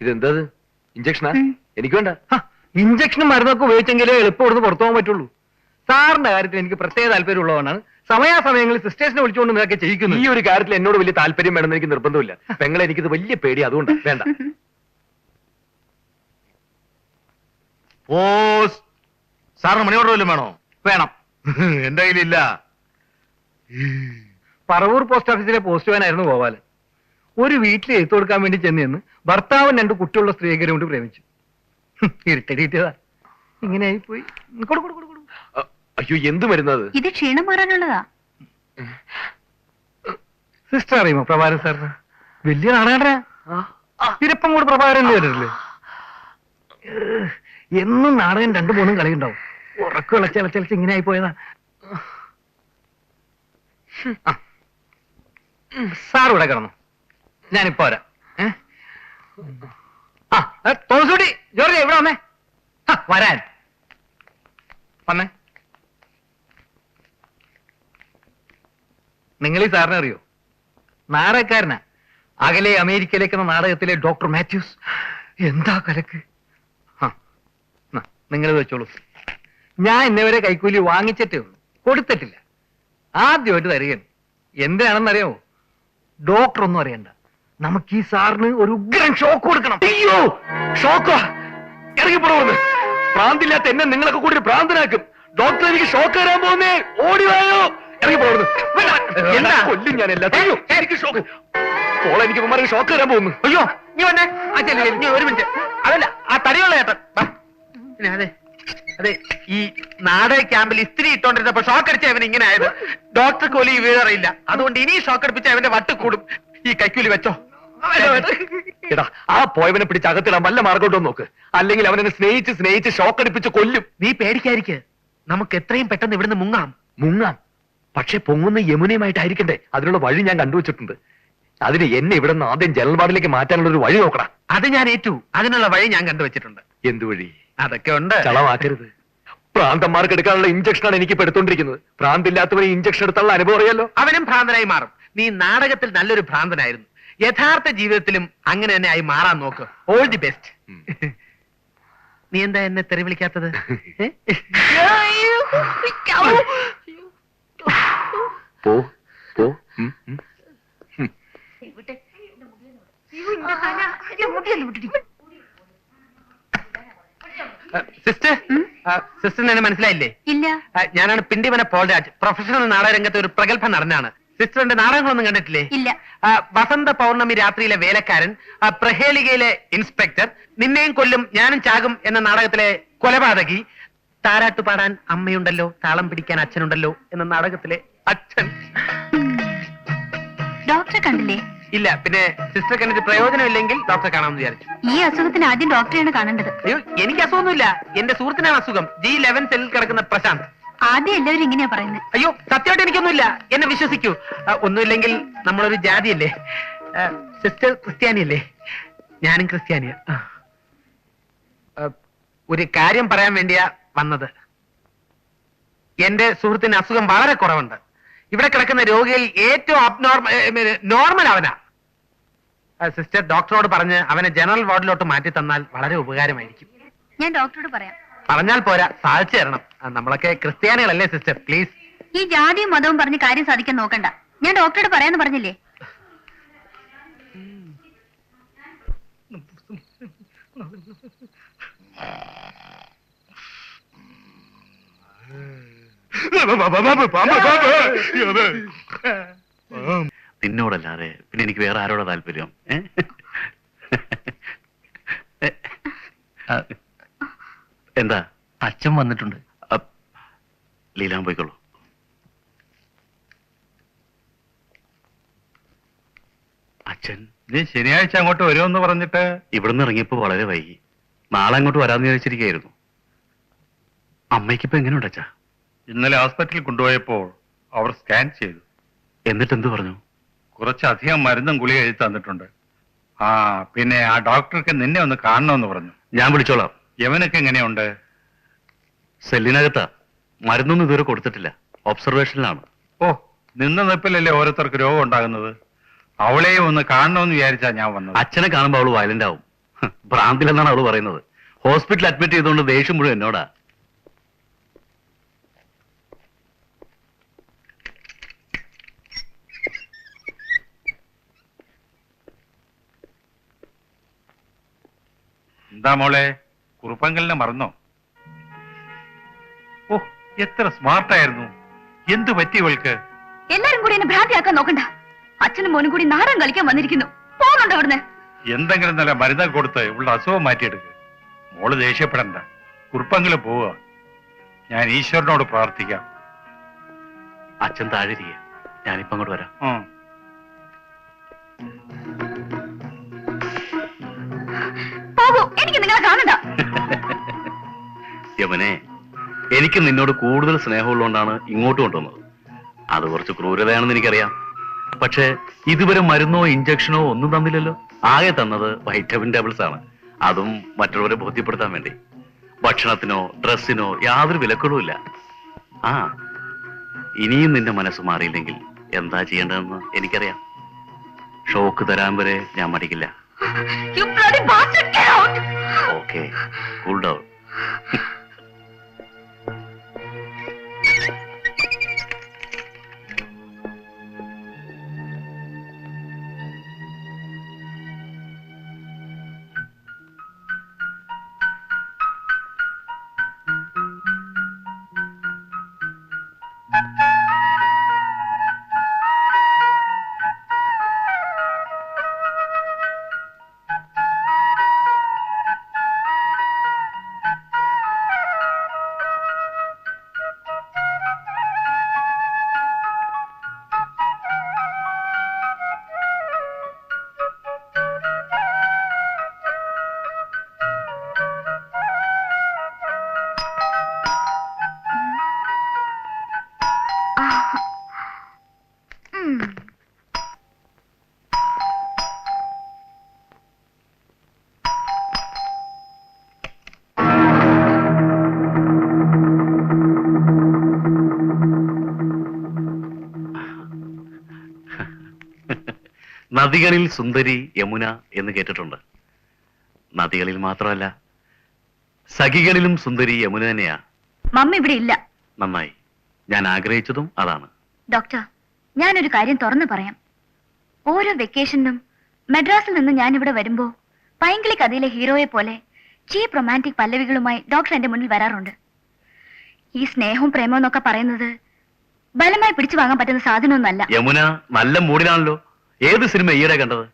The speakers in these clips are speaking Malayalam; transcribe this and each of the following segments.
ഇതെന്താ ഇഞ്ചക്ഷനാ. എനിക്ക് വേണ്ട. ഇഞ്ചക്ഷനും മരുന്നൊക്കെ ഉപയോഗിച്ചെങ്കിലേ എളുപ്പം ഇവിടുന്ന് പുറത്തു പോകാൻ പറ്റുള്ളൂ. സാറിന്റെ കാര്യത്തിൽ എനിക്ക് പ്രത്യേക താല്പര്യമുള്ളതാണ് സമയാസമയങ്ങളിൽ സിസ്റ്റേഴ്സിനെ വിളിച്ചുകൊണ്ട് ഇതൊക്കെ ചെയ്യിക്കുന്നു ഈ ഒരു കാര്യത്തിൽ എന്നോട് വലിയ താല്പര്യം വേണമെന്ന് എനിക്ക് നിർബന്ധമില്ല. പെങ്ങളെ എനിക്കിത് വലിയ പേടി അതുകൊണ്ട്. വേണ്ട. സാറിന് മണി ഓർഡർ വല്ലതും വേണോ? വേണം. എന്റെ കയ്യിലില്ല. പറവൂർ പോസ്റ്റ് ഓഫീസിലെ പോസ്റ്റ്മാനായിരുന്നു ഗോപാലൻ. ഒരു വീട്ടിൽ എഴുത്തു കൊടുക്കാൻ വേണ്ടി ചെന്ന് ഭർത്താവും രണ്ട് കുട്ടിയുള്ള സ്ത്രീകരെ കൊണ്ട് പ്രേമിച്ചു. ഇരുട്ടടിയിട്ടതാ ഇങ്ങനെ ആയിപ്പോയി. അയ്യോ എന്ത് മരുന്നത്? ഇത് ക്ഷീണം മാറാനുള്ളതാ. സിസ്റ്റർ അറിയുമോ പ്രഭാരൻ സാറിന്? വലിയ നാടാടാ തിരപ്പം കൂടെ പ്രഭാകരൻ വരില്ലേ എന്നും നാടകം രണ്ടു മൂന്നും കളി ഉണ്ടാവും ഉറക്കം ഇളച്ച് ഇളച്ചളച്ച് ഇങ്ങനെ ആയി പോയതാ. സാർ ഇവിടെ കിടന്നു. ഞാനിപ്പോ വരാം? ആ ജോർജ് ഇവിടെ വന്നേ. വരാൻ. വന്നേ. നിങ്ങൾ ഈ സാറിനെ അറിയോ? നാടകക്കാരനാ. അകലെ അമേരിക്കയിലേക്ക് എന്ന നാടകത്തിലെ ഡോക്ടർ മാത്യൂസ്. എന്താ കലക്ക്? നിങ്ങൾ വെച്ചോളൂ. ഞാൻ ഇന്നവരെ കൈക്കൂലി വാങ്ങിച്ചിട്ടേ ഉള്ളൂ. കൊടുത്തിട്ടില്ല. ആദ്യമായിട്ട് തരികയാണ് എന്തിനാണെന്നറിയാമോ ഡോക്ടർ ഒന്നും അറിയണ്ട. നമുക്ക് ഈ സാറിന് ഒരു ഉഗ്രൻ ഷോക്ക് കൊടുക്കണം. അയ്യോ ഷോക്കോ ഇറങ്ങി പോടുന്നു പ്രാന്തില്ലാത്ത എന്നെ നിങ്ങളൊക്കെ കൂടി ഒരു ഭ്രാന്തനാക്കും ഡോക്ടർ എനിക്ക് ഷോക്ക് തരാൻ പോകുന്നേ. ഓടി വായോ. ഇറങ്ങി പോടുന്നു എന്താ? കൊല്ലും ഞാൻ എല്ലാത്തിനും എനിക്ക് ഷോക്ക് പോളെ എനിക്ക് ഇവന്മാർക്ക് ഷോക്ക് തരാൻ പോകുന്നു. അയ്യോ നീ വന്നേ. നീ ഒരു മിനിറ്റ് അതല്ല ആ തടിയുള്ള ചേട്ടൻ അതെ അതെ ഈ നാടക ക്യാമ്പിൽ ഇസ്ത്രി ഇട്ടോണ്ടിരുന്നപ്പോ ഷോക്ക് അടിച്ച അവൻ ഇങ്ങനെ ആയത് ഡോക്ടർ കോലി വീഴറിയില്ല. അതുകൊണ്ട് ഇനി ഷോക്ക് അടിപ്പിച്ച അവന്റെ വട്ട് കൂടും. ഈ കൈക്കൂലി വെച്ചോ. എടാ ആ പോയവനെ പിടിച്ച് അകത്തിടാൻ വല്ല മാർഗോട്ടോ നോക്ക്. അല്ലെങ്കിൽ അവനെ സ്നേഹിച്ച് സ്നേഹിച്ച് ഷോക്ക് അടിപ്പിച്ച് കൊല്ലും. നീ പേടിക്കാതിരിക്ക്. നമുക്ക് എത്രയും പെട്ടെന്ന് ഇവിടുന്ന് മുങ്ങാം. മുങ്ങാം. പക്ഷെ പൊങ്ങുന്ന യമുനയുമായിട്ടായിരിക്കണ്ടേ? അതിനുള്ള വഴി ഞാൻ കണ്ടുവച്ചിട്ടുണ്ട്. അതിന് എന്നെ ഇവിടെ നിന്ന് ആദ്യം ജനൽവാർഡിലേക്ക് മാറ്റാനുള്ള ഒരു വഴി നോക്കണം അത് ഞാൻ ഏറ്റു. അതിനുള്ള വഴി ഞാൻ കണ്ടുവച്ചിട്ടുണ്ട്. എന്ത് വഴി? അതൊക്കെ ഉണ്ട്. ചളമാക്കരുത് പ്രാന്തന്മാർക്ക് എടുക്കാനുള്ള ഇഞ്ചക്ഷനാണ് എനിക്ക് പെടുത്തോണ്ടിരിക്കുന്നത് എടുത്തോണ്ടിരിക്കുന്നത്. പ്രാന്തില്ലാത്തവന് ഇഞ്ചക്ഷൻ എടുത്തുള്ള അനുഭവം അറിയാലോ? അവനും ഭ്രാന്തനായി മാറും. നീ നാടകത്തിൽ നല്ലൊരു ഭ്രാന്തനായിരുന്നു. യഥാർത്ഥ ജീവിതത്തിലും അങ്ങനെ തന്നെ ആയി മാറാൻ നോക്ക്. ഓൾ ദി ബെസ്റ്റ് നീ എന്താ എന്നെ തെറി വിളിക്കാത്തത്? പോ. സിസ്റ്റർ സിസ്റ്ററിന് എന്നെ മനസ്സിലായില്ലേ? ഇല്ല. ഞാനാണ് പിണ്ടിമന പോൾരാജ്. പ്രൊഫഷണൽ നാടകരംഗത്തെ ഒരു പ്രഗത്ഭ നടനാണ്. സിസ്റ്ററിന്റെ നാടകങ്ങളൊന്നും കണ്ടിട്ടില്ലേ? ഇല്ല. ആ, വസന്ത പൗർണമി രാത്രിയിലെ വേലക്കാരൻ ആ, പ്രഹേളികയിലെ ഇൻസ്പെക്ടർ നിന്നെയും കൊല്ലും ഞാനും ചാകും എന്ന നാടകത്തിലെ കൊലപാതകി താരാട്ട് പാടാൻ അമ്മയുണ്ടല്ലോ താളം പിടിക്കാൻ അച്ഛനുണ്ടല്ലോ എന്ന നാടകത്തിലെ അച്ഛൻ. ഡോക്ടറെ കണ്ടില്ലേ? ഇല്ല പിന്നെ സിസ്റ്റർ കണ്ടിട്ട് പ്രയോജനമില്ലെങ്കിൽ ഡോക്ടറെ കാണാമെന്ന് വിചാരിച്ചു. ഈ അസുഖത്തിന് ആദ്യം ഡോക്ടറെയാണ് കാണേണ്ടത്. അയ്യോ എനിക്ക് അസുഖമൊന്നുമില്ല. എന്റെ സുഹൃത്തിനാണ് അസുഖം. ജി ലെവൻ സെല്ലിൽ കിടക്കുന്ന പ്രശാന്ത്. ആദ്യം എല്ലാവരും ഇങ്ങനെയാ പറയുന്നത് അയ്യോ സത്യമായിട്ട് എനിക്കൊന്നുമില്ല. എന്നെ വിശ്വസിക്കൂ. ആ, ഒന്നുമില്ലെങ്കിൽ നമ്മളൊരു ജാതിയല്ലേ? അല്ലേ സിസ്റ്റർ ക്രിസ്ത്യാനിയല്ലേ? ഞാനും ക്രിസ്ത്യാനിയ. ഒരു കാര്യം പറയാൻ വേണ്ടിയാ വന്നത്. എന്റെ സുഹൃത്തിന് അസുഖം വളരെ കുറവുണ്ട്. ഇവിടെ കിടക്കുന്ന രോഗിയിൽ ഏറ്റവും അബ്നോർമൽ നോർമൽ അവനാ. ആ, സിസ്റ്റർ ഡോക്ടറോട് പറഞ്ഞ് അവനെ ജനറൽ വാർഡിലോട്ട് മാറ്റി തന്നാൽ വളരെ ഉപകാരമായിരിക്കും. ഞാൻ ഡോക്ടറോട് പറയാം. പറഞ്ഞാൽ പോരാ സാധിച്ചു തരണം. ആ, നമ്മളൊക്കെ ക്രിസ്ത്യാനികളല്ലേ സിസ്റ്റർ? പ്ലീസ് ഈ ജാതിയും മതവും പറഞ്ഞ് കാര്യം സാധിക്കാൻ നോക്കണ്ട. ഞാൻ ഡോക്ടറോട് പറയാന്ന് പറഞ്ഞില്ലേ? നിന്നോടല്ലാതെ പിന്നെ എനിക്ക് വേറെ ആരോടാ താല്പര്യം? ഏ? ആ, എന്താ? അച്ഛൻ വന്നിട്ടുണ്ട്. ലീലാൻ പോയിക്കോളൂ. അച്ഛൻ നീ ശനിയാഴ്ച അങ്ങോട്ട് വരുമെന്ന് പറഞ്ഞിട്ട് ഇവിടുന്ന് ഇറങ്ങിയപ്പോ വളരെ വൈകി. നാളെ അങ്ങോട്ട് വരാമെന്ന് വിചാരിച്ചിരിക്കുകയായിരുന്നു. അമ്മയ്ക്കിപ്പോ എങ്ങനെയുണ്ട് അച്ഛാ? ഇന്നലെ ഹോസ്പിറ്റലിൽ കൊണ്ടുപോയപ്പോൾ അവർ സ്കാൻ ചെയ്തു. എന്നിട്ട് എന്ത് പറഞ്ഞു? കുറച്ചധികം മരുന്നും ഗുളിക എഴുതി തന്നിട്ടുണ്ട്. ആ പിന്നെ ആ ഡോക്ടർക്ക് നിന്നെ ഒന്ന് കാണണമെന്ന് പറഞ്ഞു. ഞാൻ വിളിച്ചോളാം. യവനൊക്കെ എങ്ങനെയുണ്ട്? സെല്ലിനകത്താ. മരുന്നൊന്നും ഇതുവരെ കൊടുത്തിട്ടില്ല. ഒബ്സർവേഷനിലാണ് ഓ നിന്ന നിപ്പിലല്ലേ ഓരോരുത്തർക്ക് രോഗം ഉണ്ടാകുന്നത്? അവളെയും ഒന്ന് കാണണമെന്ന് വിചാരിച്ചാ ഞാൻ വന്നത്. അച്ഛനെ കാണുമ്പോൾ അവൾ വയലന്റ് ആവും. ഭ്രാന്തിലെന്നാണ് അവൾ പറയുന്നത്. ഹോസ്പിറ്റലിൽ അഡ്മിറ്റ് ചെയ്തുകൊണ്ട് ദേഷ്യം മുഴുവൻ എന്നോടാ. എന്താ മോളെ? കുറുപ്പങ്കലിനെ മറന്നോ? ഓ എത്ര സ്മാർട്ടായിരുന്നു. എന്തു പറ്റി ഇവൾക്ക്? എല്ലാരും കൂടി എന്നെ ഭ്രാന്തിയാക്കാൻ നോക്കണ്ട. അച്ഛനും മോനും കൂടി നാടൻ കളിക്കാൻ വന്നിരിക്കുന്നു. പോകുന്നുണ്ടോ ഇവിടുന്ന് എന്തെങ്കിലും നല്ല മരുന്ന് കൊടുത്ത് ഇവളുടെ അസുഖം മാറ്റിയെടുക്ക്. മോൾ ദേഷ്യപ്പെടണ്ട. കുറുപ്പങ്കൽ പോവുക. ഞാൻ ഈശ്വരനോട് പ്രാർത്ഥിക്കാം. അച്ഛൻ താഴെ ഞാനിപ്പോ അങ്ങോട്ട് വരാം. കാണണ്ട. യമനെ എനിക്ക് നിന്നോട് കൂടുതൽ സ്നേഹമുള്ളതുകൊണ്ടാണ് ഇങ്ങോട്ട് കൊണ്ടുവന്നത്. അത് കുറച്ച് ക്രൂരതയാണെന്ന് എനിക്കറിയാം. പക്ഷേ ഇതുവരെ മരുന്നോ ഇഞ്ചക്ഷനോ ഒന്നും തന്നില്ലല്ലോ. ആകെ തന്നത് വൈറ്റമിൻ ടാബ്ലറ്റ്സ് ആണ്. അതും മറ്റുള്ളവരെ ബോധ്യപ്പെടുത്താൻ വേണ്ടി. ഭക്ഷണത്തിനോ ഡ്രസ്സിനോ യാതൊരു വിലക്കുകളുമില്ല ആ ഇനിയും നിന്റെ മനസ്സ് മാറിയില്ലെങ്കിൽ എന്താ ചെയ്യേണ്ടതെന്ന് എനിക്കറിയാം. ഷോക്ക് തരാൻ വരെ ഞാൻ മടിക്കില്ല. ഓക്കെ കൂൾ ഡൗൺ നദികളിൽ സുന്ദരി യമുന എന്ന് കേട്ടിട്ടുണ്ട്. നദികളിൽ മാത്രമല്ല സഖികളിലും സുന്ദരി യമുന തന്നെയാ. മമ്മ ഇവിടെ ഇല്ല. നന്നായി. ഞാൻ ആഗ്രഹിച്ചതും അതാണ്. ഡോക്ടർ ഞാനൊരു കാര്യം തുറന്നു പറയാം. ഓരോ വെക്കേഷനും മദ്രാസിൽ നിന്ന് ഞാൻ ഇവിടെ വരുമ്പോ പൈങ്കിളി കഥയിലെ ഹീറോയെ പോലെ ചീപ്പ് റൊമാന്റിക് പല്ലവികളുമായി ഡോക്ടർ എന്റെ മുന്നിൽ വരാറുണ്ട്. ഈ സ്നേഹവും പ്രേമവും എന്നൊക്കെ പറയുന്നത് ബലമായി പിടിച്ചു വാങ്ങാൻ പറ്റുന്ന സാധനമൊന്നല്ല യമുന നല്ല മൂഡിലാണല്ലോ ഏത് സിനിമ ഈയിടെ കണ്ടത്?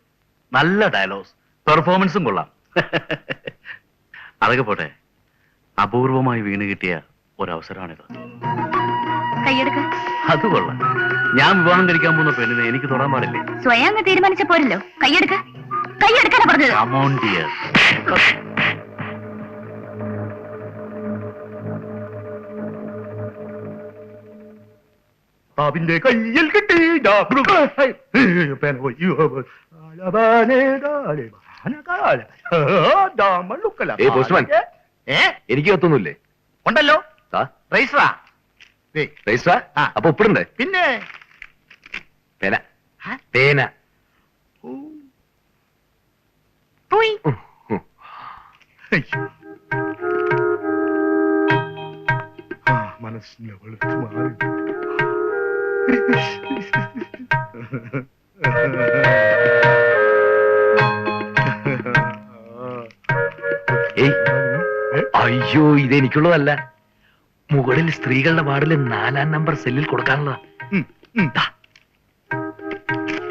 നല്ല ഡയലോഗ്സ് പെർഫോമൻസും കൊള്ളാം. അതൊക്കെ പോട്ടെ. അപൂർവമായി വീണ് കിട്ടിയ ഒരവസരമാണിത്. കൈയെടുക്ക. അത് കൊള്ളാം. ഞാൻ വിവാഹം കഴിക്കാൻ പോകുന്ന പെണ്ണിനെ എനിക്ക് തൊടാൻ പാടില്ലേ? സ്വയം അങ്ങ് തീരുമാനിച്ച പോരല്ലോ. കൈയെടുക്ക. കൈയെടുക്കാനാ പറഞ്ഞത്. കമോൺ അവന്റെ കയ്യിൽ കിട്ടി എനിക്ക് കത്തൊന്നുമില്ലേ ഉണ്ടല്ലോ. അപ്പൊ ഒപ്പിടണ്ടേ പിന്നെ? പേന? പേന. മനസ്സിനെ വെളുത്തു മാറി. അയ്യോ ഇതെനിക്കുള്ളതല്ല. മുകളിൽ സ്ത്രീകളുടെ വാർഡിൽ നാലാം നമ്പർ സെല്ലിൽ. ദാ.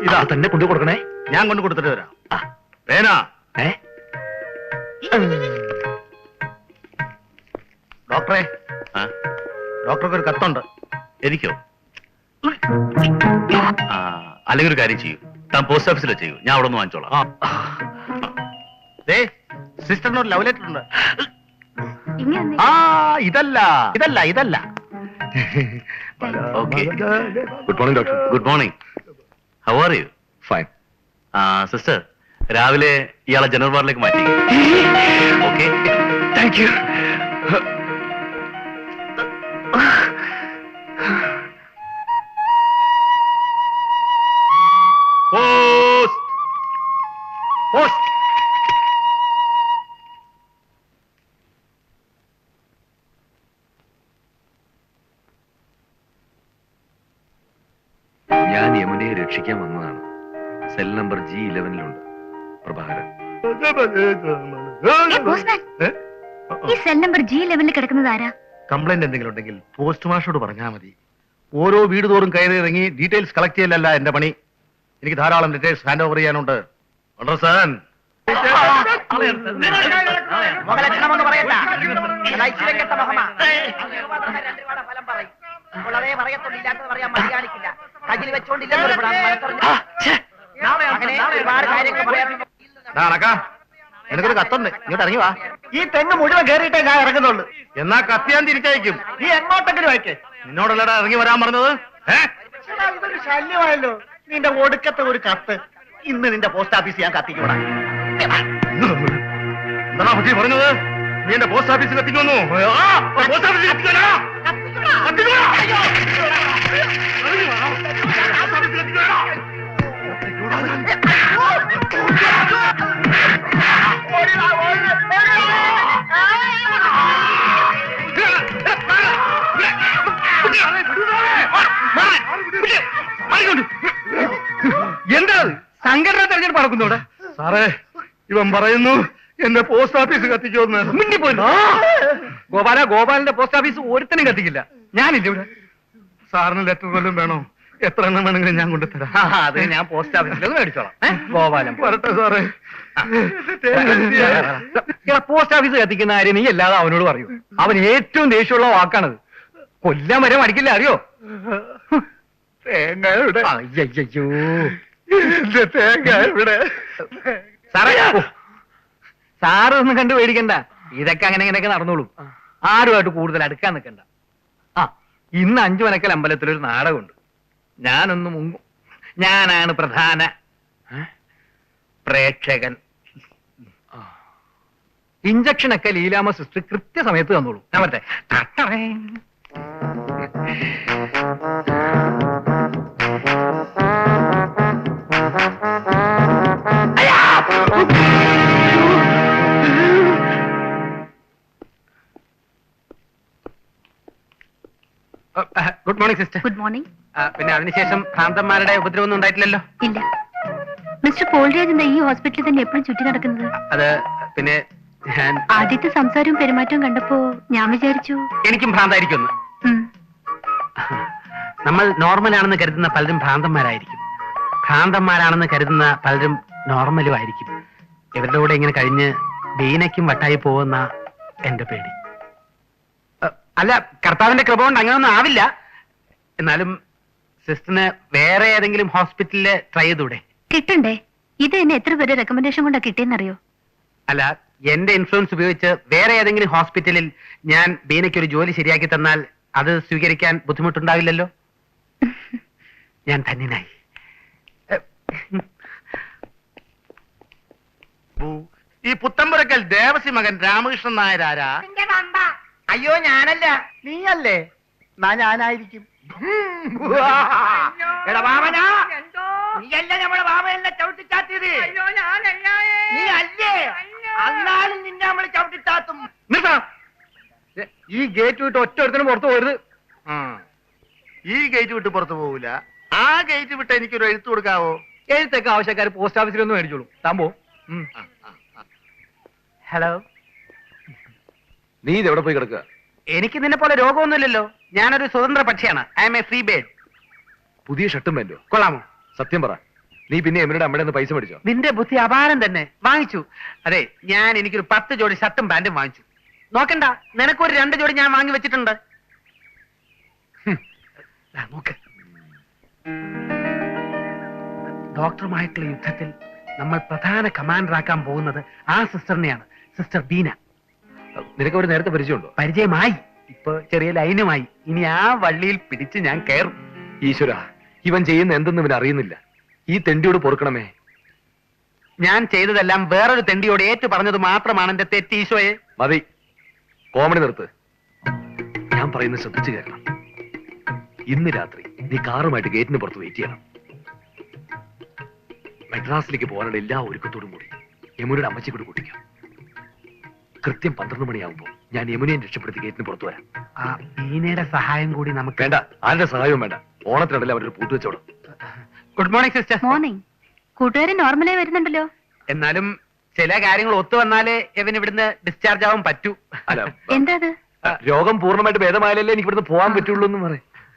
ഇതാ. തന്നെ കൊണ്ടു കൊടുക്കണേ. ഞാൻ കൊണ്ടു കൊടുത്തിട്ട് വരാം. വേനാ ഏ? ഡോക്ടറെ. ഡോക്ടർക്ക് ഒരു കത്തുണ്ട്. എനിക്കോ? അല്ലെങ്കിൽ ഒരു കാര്യം ചെയ്യൂ. താൻ പോസ്റ്റ് ഓഫീസിലെ ചെയ്യൂ. ഞാൻ അവിടെ നിന്ന് വാങ്ങിച്ചോളാം ദേ സിസ്റ്ററിന് ഒരു ലവ് ലെറ്റർ ഉണ്ട് ആ ഇതല്ല ഇതല്ല ഇതല്ല. Good morning doctor good morning how are you fine ആ സിസ്റ്റർ രാവിലെ ഇയാളെ ജനറൽ വാർഡിലേക്ക് മാറ്റി ഓക്കെ താങ്ക് യു ആരാ? കംപ്ലൈന്റ് എന്തെങ്കിലും ഉണ്ടെങ്കിൽ പോസ്റ്റ് മാഷോട് പറഞ്ഞാൽ മതി. ഓരോ വീട് തോറും കയറി ഇറങ്ങി ഡീറ്റെയിൽസ് കളക്ട് ചെയ്യലല്ല എന്റെ പണി. എനിക്ക് ധാരാളം ഡീറ്റെയിൽസ് ഹാൻഡ് ഓവർ ചെയ്യാനുണ്ട്. അണ്ടർസ്റ്റാൻഡ്. മുഖലക്ഷണമെന്ന് പറയണ്ട. അത് ഐശ്വര്യം കെട്ട മുഖമാ. രണ്ട് രൂപയുടെ ഫലം പറയും. ഉള്ളതേ പറയത്തുള്ളൂ, ഇല്ലാത്തത് പറയാൻ മടി കാണിക്കില്ല. കയ്യിൽ അങ്ങനെ ഒരുപാട് കാര്യങ്ങൾ പറയാറുണ്ട്. എനിക്കൊരു കത്തുണ്ട്. ഇങ്ങോട്ട് ഇറങ്ങി വാ. ഈ തെങ്ങ് മുഴുവൻ കയറിയിട്ടേ ഞാൻ ഇറങ്ങുന്നുള്ളൂ. എന്നാ കത്തിയാൻ തിരിച്ചയക്കും. നീ എങ്ങോട്ടെങ്കിലും അയക്കേ. നിന്നോടല്ലടാ ഇറങ്ങി വരാൻ പറഞ്ഞത്? ഏ? ഇതൊരു ശല്യമായല്ലോ. നിന്റെ ഒടുക്കത്തെ ഒരു കത്ത് ഇന്ന് നിന്റെ പോസ്റ്റ് ഓഫീസ് ഞാൻ കത്തിക്കൂടാ എന്താ പറ്റി പറഞ്ഞത്? നീ എന്റെ പോസ്റ്റ് ഓഫീസിൽ എത്തിക്കുന്നു ആ, പോസ്റ്റ് ഓഫീസിൽ. ഇറങ്ങി വാ. പോസ്റ്റ് ഓഫീസിൽ. എന്താ സംഘടന തെരഞ്ഞെടുപ്പ് നടക്കുന്നോടെ സാറേ ഇവൻ പറയുന്നു എന്റെ പോസ്റ്റ് ഓഫീസ് കത്തിക്കുമെന്ന് മിണ്ടിപ്പോയി. ഗോപാല ഗോപാലിന്റെ പോസ്റ്റ് ഓഫീസ് ഒരുത്തനും കത്തിക്കില്ല. ഞാനില്ല ഇവിടെ? സാറിന് ലെറ്റർ വല്ലതും വേണോ? എത്ര എണ്ണം വേണമെങ്കിലും ഞാൻ കൊണ്ടുതരാം അത് ഞാൻ പോസ്റ്റ് ഓഫീസിൽ മേടിച്ചോളാം. ഗോപാലം വരട്ടെ സാറേ. പോസ്റ്റ് ഓഫീസ് കത്തിക്കുന്ന കാര്യം നീ അല്ലാതെ അവനോട് പറയൂ. അവൻ ഏറ്റവും ദേഷ്യമുള്ള വാക്കാണത്. കൊല്ലാൻ വരെ മടിക്കില്ല അറിയോ? തേങ്ങ ഇവിടെ അയ്യോ എന്റെ തേങ്ങ ഇവിടെ സാറേ ഒന്നും കണ്ടു പേടിക്കണ്ട. ഇതൊക്കെ അങ്ങനെ ഇങ്ങനെയൊക്കെ നടന്നോളും. ആരുമായിട്ട് കൂടുതൽ അടുക്കാൻ നിൽക്കണ്ട. ആ ഇന്ന് അഞ്ചു മണക്കൽ അമ്പലത്തിൽ ഒരു നാടകമുണ്ട്. ഞാനൊന്ന് മുങ്ങും. ഞാനാണ് പ്രധാന? പ്രേക്ഷകൻ. ഇഞ്ചക്ഷനൊക്കെ ലീലാമ സിസ്റ്റർ കൃത്യസമയത്ത് തന്നോളൂ. ഞാൻ ടട്ടറേ. Good morning sister good morning പിന്നെ അതിനുശേഷം ഭ്രാന്തന്മാരുടെ ഉപദ്രവമൊന്നും ഉണ്ടായിട്ടില്ലല്ലോ? ഇല്ല. മിസ്റ്റർ പോൾരാജ് എന്താ ഈ ഹോസ്പിറ്റലിൽ തന്നെ എപ്പോഴും ചുറ്റി നടക്കുന്നത്? അത് പിന്നെ ഞാൻ ആദ്യത്തെ സംസാരവും പെരുമാറ്റവും കണ്ടപ്പോ ഞാൻ വിചാരിച്ചു എനിക്കും ഭ്രാന്തായിരിക്കും ഉം, നമ്മൾ നോർമൽ ആണെന്ന് കരുതുന്ന പലരും ഭ്രാന്തന്മാരായിരിക്കും. ഭ്രാന്തന്മാരാണെന്ന് കരുതുന്ന പലരും നോർമലും ആയിരിക്കും. ഇവരുടെ കൂടെ ഇങ്ങനെ കഴിഞ്ഞ് ബീനയ്ക്കും വട്ടായി പോകുന്ന എന്റെ പേടി. അല്ല കർത്താവിന്റെ കൃപ കൊണ്ട് അങ്ങനെ ഒന്നും ആവില്ല. എന്നാലും സിസ്റ്ററിന് വേറെ ഏതെങ്കിലും ഹോസ്പിറ്റലിൽ ട്രൈ ചെയ്തൂടെ കിട്ടണ്ടേ? ഇത് എന്നെ എത്ര പേര് റെക്കമെൻഡേഷൻ കൊണ്ടാ കിട്ടിയെന്നറിയോ? അല്ല എന്റെ ഇൻഫ്ലുവൻസ് ഉപയോഗിച്ച് വേറെ ഏതെങ്കിലും ഹോസ്പിറ്റലിൽ ഞാൻ ബീനയ്ക്ക് ഒരു ജോലി ശരിയാക്കി തന്നാൽ അത് സ്വീകരിക്കാൻ ബുദ്ധിമുട്ടുണ്ടാവില്ലല്ലോ? ഞാൻ ധന്യനായി ഈ പുത്തമ്പുരക്കൽ ദേവസി മകൻ രാമകൃഷ്ണൻ നായർ ആരാ? അയ്യോ ഞാനല്ല. നീയല്ലേ? എന്നാ ഞാനായിരിക്കും. എടാ വാമനാ. നീയല്ല ചവിട്ടിച്ചാത്തിയത്? നീ അല്ലേ? അന്നാലും നിന്നെ നമ്മൾ ചവിട്ടിച്ചാത്തും. നിർത്താ ഏ, ഈ ഗേറ്റ് വിട്ട് ഒറ്റ ഒരുത്തിനും പുറത്തു പോരുത്. ആ. ഈ ഗേറ്റ് വിട്ട് പുറത്തു പോകൂല ആ ഗേറ്റ് വിട്ട് എനിക്കൊരു എഴുത്ത് കൊടുക്കാവോ? എഴുത്തൊക്കെ ആവശ്യക്കാർ പോസ്റ്റ് ഓഫീസിൽ ഒന്ന് മേടിച്ചോളൂ താമ്പോ. ഹലോ. നീ ഇത് എവിടെ പോയി കിടക്കുക? എനിക്ക് നിന്നെ പോലെ രോഗമൊന്നുമില്ലല്ലോ. ഞാനൊരു സ്വതന്ത്ര പക്ഷിയാണ്. I am a free bird പുതിയ ഷർട്ടും വേണ്ടോ കൊള്ളാമോ? സത്യം പറ. നീ പിന്നെ എമിനോട് അമ്മയുടെ നിന്ന് പൈസ മേടിച്ചോ? നിന്റെ ബുദ്ധി അപാരം തന്നെ. വാങ്ങിച്ചു. അതെ ഞാൻ എനിക്കൊരു പത്ത് ജോഡി ഷർട്ടും പാന്റും വാങ്ങിച്ചു. നോക്കണ്ട നിനക്കൊരു രണ്ട് ജോഡി ഞാൻ വാങ്ങി വെച്ചിട്ടുണ്ട്. നോക്ക്. ഡോക്ടറുമായിട്ടുള്ള യുദ്ധത്തിൽ നമ്മൾ പ്രധാന കമാൻഡറാക്കാൻ പോകുന്നത് ആ സിസ്റ്ററിനെയാണ് സിസ്റ്റർ ബീന. നിനക്ക് ഒരു നേരത്തെ പരിചയമുണ്ടോ? പരിചയമായി. ഇപ്പൊ ചെറിയ ലൈനുമായി. ഇനി ആ വള്ളിയിൽ പിടിച്ച് ഞാൻ കയറും. ഈശ്വര ഇവൻ ചെയ്യുന്ന എന്തെന്ന് ഇവൻ അറിയുന്നില്ല. ഈ തെണ്ടിയോട് പൊറുക്കണമേ. ഞാൻ ചെയ്തതെല്ലാം വേറൊരു തെണ്ടിയോട് ഏറ്റു പറഞ്ഞത് മാത്രമാണ് എന്റെ തെറ്റ് ഈശോയെ. മതി. കോമഡി നിർത്ത്. ഞാൻ പറയുന്നത് ശ്രദ്ധിച്ചു കേൾക്കണം. ഇന്ന് രാത്രി നീ കാറുമായിട്ട് ഗേറ്റിന് പുറത്ത് വെയിറ്റ് ചെയ്യണം. മെഡ്രാസിലേക്ക് പോകാനുള്ള എല്ലാ ഒരുക്കത്തോടും കൂടി യമുനയുടെ അമ്മച്ചി കൂടി കൂട്ടിക്കാം. കൃത്യം പന്ത്രണ്ട് മണിയാകുമ്പോൾ ഞാൻ യമുനയെ രക്ഷപ്പെടുത്തി ഗേറ്റിന് പുറത്തു വരാം. ആ ഈനയുടെ സഹായം കൂടി നമുക്ക് വേണ്ട ആരുടെ സഹായവും വേണ്ട. ഓണത്തിനിടയിൽ അവരൊരു പൂട്ട് വെച്ചോളും. ഗുഡ് മോർണിംഗ് സിസ്റ്റർ മോർണിംഗ് കൂട്ടുകാരൻ നോർമലായി വരുന്നുണ്ടല്ലോ. എന്നാലും ചില കാര്യങ്ങൾ ഒത്തു വന്നാലേ ഇവൻ ഇവിടുന്ന് ഡിസ്ചാർജ് ആവാൻ പറ്റൂ. അല്ല എന്താ അത്? രോഗം പൂർണമായിട്ട് ഭേദമായാലല്ലേ എനിക്ക് ഇവിടുന്ന് പോകാൻ പറ്റുള്ളൂ എന്ന് പറയും.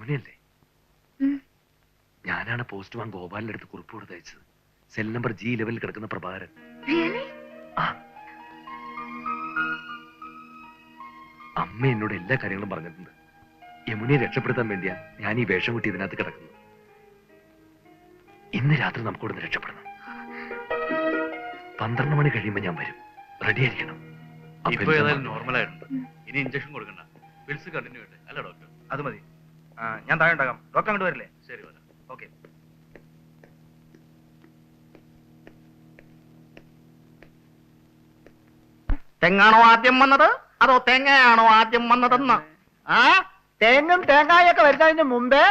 യമുനയല്ലേ ഞാനാണ് പോസ്റ്റ് പോസ്റ്റ്മാൻ ഗോപാലിന്റെ അടുത്ത് കുറിപ്പ് കൊടുത്ത് അയച്ചത്. സെൽ നമ്പർ ജി ലെവലിൽ കിടക്കുന്ന പ്രഭാകരൻ. അമ്മ എന്നോട് എല്ലാ കാര്യങ്ങളും പറഞ്ഞിട്ടുണ്ട്. യമുനയെ രക്ഷപ്പെടുത്താൻ വേണ്ടിയാ ഞാൻ ഈ വേഷം കുട്ടി ഇതിനകത്ത് കിടക്കുന്നത്. ഇന്ന് രാത്രി നമുക്കൊന്ന് രക്ഷപ്പെടണം. പന്ത്രണ്ട് മണി കഴിയുമ്പോ ഞാൻ വരും. റെഡി ആയിരിക്കണം. ഇപ്പൊ ഏതായാലും നോർമൽ ആയിട്ടുണ്ട്. ഇനി ഇഞ്ചക്ഷൻ കൊടുക്കണ്ട. പിൽസ് കണ്ടിന്യൂ അല്ല ഡോക്ടർ അത് മതി. ഞാൻ താഴെ ഉണ്ടാകാം ഡോക്ടർ അങ്ങോട്ട് വരില്ലേ? ശരി വരാം ഓക്കെ. തെങ്ങാണോ ആദ്യം വന്നത്? അതോ തേങ്ങയാണോ ആദ്യം വന്നതെന്ന്? ആ? തെങ്ങും തേങ്ങായൊക്കെ വരുന്നതിന് മുമ്പേ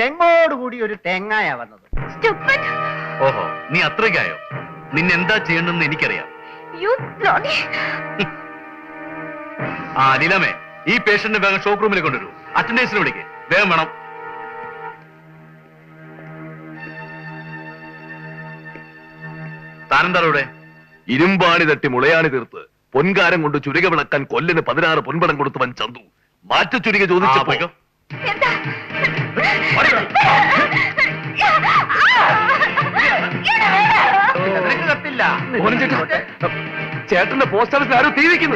തെങ്ങോട് കൂടി ഒരു തേങ്ങായ വന്നത്. സ്റ്റുപ്പിഡ് ഓഹോ നീ അത്രയ്ക്കായോ? നിന്നെന്താ ചെയ്യണമെന്ന് എനിക്കറിയാം. ആ ലീലമേ ഈ പേഷ്യന്റിനെ വേഗം ഷോപ്പ് റൂമിലേക്ക് കൊണ്ടുവരൂ. അറ്റൻഡൻസിനെ വിളിക്ക്. വേഗം വേണം. താനെന്താ ഇവിടെ ഇരുമ്പാണി തട്ടി മുളയാണി തീർത്ത് പൊൻകാരം കൊണ്ട് ചുരുക വിളക്കാൻ കൊല്ലിന് പതിനാറ് പൊൻപടം കൊടുത്തവൻ ചന്തു. മാറ്റ ചുരുക ചോദിച്ചപ്പോ ചേട്ടന്റെ പോസ്റ്റ് ഓഫീസിൽ ആരോ തീ വെക്കുന്നു.